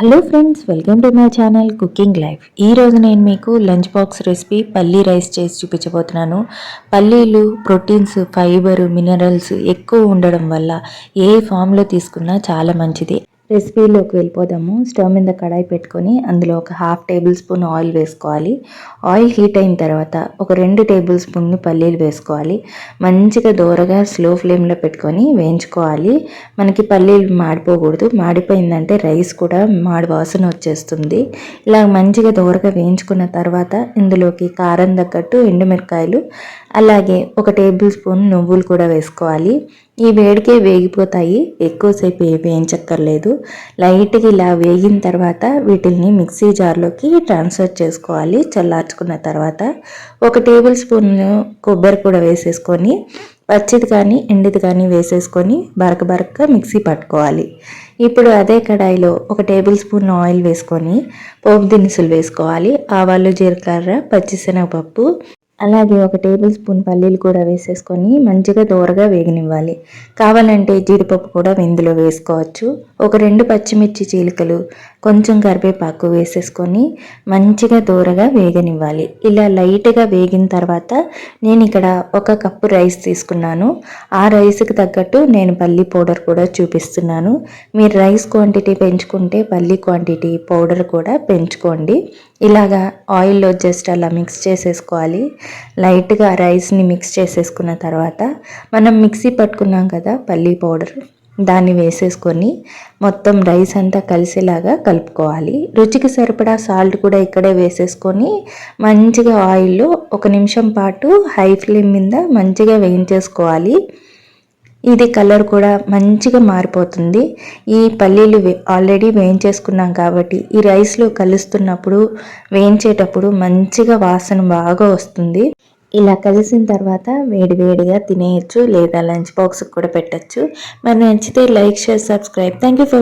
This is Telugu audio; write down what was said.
Hello friends welcome to my channel cooking life. ఈరోజు నేను మీకు లంచ్ బాక్స్ రెసిపీ పల్లీ రైస్ చేసి చూపించబోతున్నాను. పల్లీలు ప్రోటీన్స్ ఫైబర్ మినరల్స్ ఎక్కువ ఉండడం వల్ల ఏ ఫామ్లో తీసుకున్నా చాలా మంచిది. రెసిపీలోకి వెళ్ళిపోదాము. స్టవ్ మీద కడాయి పెట్టుకొని అందులో ఒక హాఫ్ టేబుల్ స్పూన్ ఆయిల్ వేసుకోవాలి. ఆయిల్ హీట్ అయిన తర్వాత ఒక రెండు టేబుల్ స్పూన్లు పల్లీలు వేసుకోవాలి. మంచిగా దూరగా స్లో ఫ్లేమ్లో పెట్టుకొని వేయించుకోవాలి. మనకి పల్లీలు మాడిపోకూడదు. మాడిపోయిందంటే రైస్ కూడా మాడి వాసన వచ్చేస్తుంది. ఇలా మంచిగా దూరగా వేయించుకున్న తర్వాత ఇందులోకి కారం తగ్గట్టు ఎండుమిరకాయలు అలాగే ఒక టేబుల్ స్పూన్ నువ్వులు కూడా వేసుకోవాలి. ఈ వేడికే వేగిపోతాయి. ఎక్కువసేపు వేయించక్కర్లేదు. లైట్గా ఇలా వేగిన తర్వాత వీటిని మిక్సీ జార్లోకి ట్రాన్స్ఫర్ చేసుకోవాలి. చల్లార్చుకున్న తర్వాత ఒక టేబుల్ స్పూన్ కొబ్బరి కూడా వేసేసుకొని పచ్చిది కానీ ఎండిది కానీ వేసేసుకొని బరక బరక మిక్సీ పట్టుకోవాలి. ఇప్పుడు అదే కడాయిలో ఒక టేబుల్ స్పూన్ ఆయిల్ వేసుకొని పోపు దినుసులు వేసుకోవాలి. ఆవాలు జీలకర్ర పచ్చిశనగపప్పు అలాగే ఒక టేబుల్ స్పూన్ పల్లీలు కూడా వేసేసుకొని మంచిగా దోరగా వేగనివ్వాలి. కావాలంటే జీడిపప్పు కూడా ఇందులో వేసుకోవచ్చు. ఒక రెండు పచ్చిమిర్చి చీలికలు కొంచెం కరివేపాకు వేసేసుకొని మంచిగా దూరగా వేగనివ్వాలి. ఇలా లైట్గా వేగిన తర్వాత నేను ఇక్కడ ఒక కప్పు రైస్ తీసుకున్నాను. ఆ రైస్కి తగ్గట్టు నేను పల్లి పౌడర్ కూడా చూపిస్తున్నాను. మీరు రైస్ క్వాంటిటీ పెంచుకుంటే పల్లి క్వాంటిటీ పౌడర్ కూడా పెంచుకోండి. ఇలాగా ఆయిల్లో జస్ట్ అలా మిక్స్ చేసేసుకోవాలి. లైట్గా రైస్ని మిక్స్ చేసేసుకున్న తర్వాత మనం మిక్సీ పట్టుకున్నాం కదా పల్లీ పౌడర్ దాన్ని వేసేసుకొని మొత్తం రైస్ అంతా కలిసేలాగా కలుపుకోవాలి. రుచికి సరిపడా సాల్ట్ కూడా ఇక్కడే వేసేసుకొని మంచిగా ఆయిల్లో ఒక నిమిషం పాటు హై ఫ్లేమ్ మీద మంచిగా వేయించేసుకోవాలి. ఇది కలర్ కూడా మంచిగా మారిపోతుంది. ఈ పల్లీలు ఆల్రెడీ వేయించేసుకున్నాం కాబట్టి ఈ రైస్లో కలుస్తున్నప్పుడు వేయించేటప్పుడు మంచిగా వాసన బాగా వస్తుంది. ఇలా కలిసిన తర్వాత వేడి వేడిగా తినేయచ్చు లేదా లంచ్ బాక్స్కి కూడా పెట్టచ్చు. మరి నచ్చితే like share subscribe thank you for